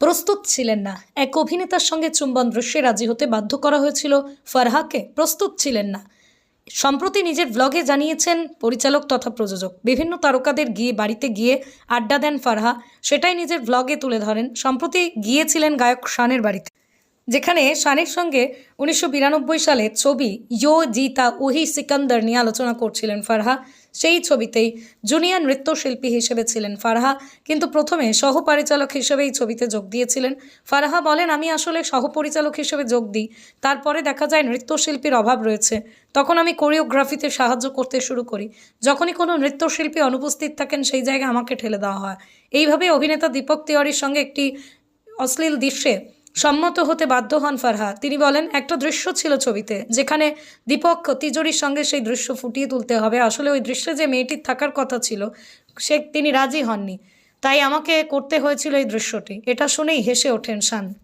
প্রস্তুত ছিলেন না। এক অভিনেতার সঙ্গে চুম্বন দৃশ্যে রাজি হতে বাধ্য করা হয়েছিল ফারহাকে। প্রস্তুত ছিলেন না। সম্প্রতি নিজের ব্লগে জানিয়েছেন পরিচালক তথা প্রযোজক। বিভিন্ন তারকাদের গিয়ে বাড়িতে গিয়ে আড্ডা দেন ফারহা। সেটাই নিজের ব্লগে তুলে ধরেন। সম্প্রতি গিয়েছিলেন গায়ক শানের বাড়িতে। যেখানে শানের সঙ্গে উনিশশো বিরানব্বই সালে ছবি ইয়ো জিতা ওহি সিকান্দার নিয়ে আলোচনা করছিলেন ফারহা। সেই ছবিতেই জুনিয়র নৃত্যশিল্পী হিসেবে ছিলেন ফারহা, কিন্তু প্রথমে সহপরিচালক হিসেবে এই ছবিতে যোগ দিয়েছিলেন। ফারহা বলেন, আমি আসলে সহপরিচালক হিসেবে যোগ দিই, তারপরে দেখা যায় নৃত্যশিল্পীর অভাব রয়েছে। তখন আমি কোরিওগ্রাফিতে সাহায্য করতে শুরু করি। যখনই কোনো নৃত্যশিল্পী অনুপস্থিত থাকেন, সেই জায়গায় আমাকে ঠেলে দেওয়া হয়। এইভাবে অভিনেতা দীপক তিওয়ারির সঙ্গে একটি অশ্লীল দৃশ্যে সম্মত হতে বাধ্য হন ফারহা তিনি বলেন, একটা দৃশ্য ছিল ছবিতে, যেখানে দীপক তিজোরির সঙ্গে সেই দৃশ্য ফুটিয়ে তুলতে হবে। আসলে ওই দৃশ্যে যে মেয়েটির থাকার কথা ছিল, সে, তিনি রাজি হননি। তাই আমাকে করতে হয়েছিল এই দৃশ্যটি। এটা শুনেই হেসে ওঠেন শান।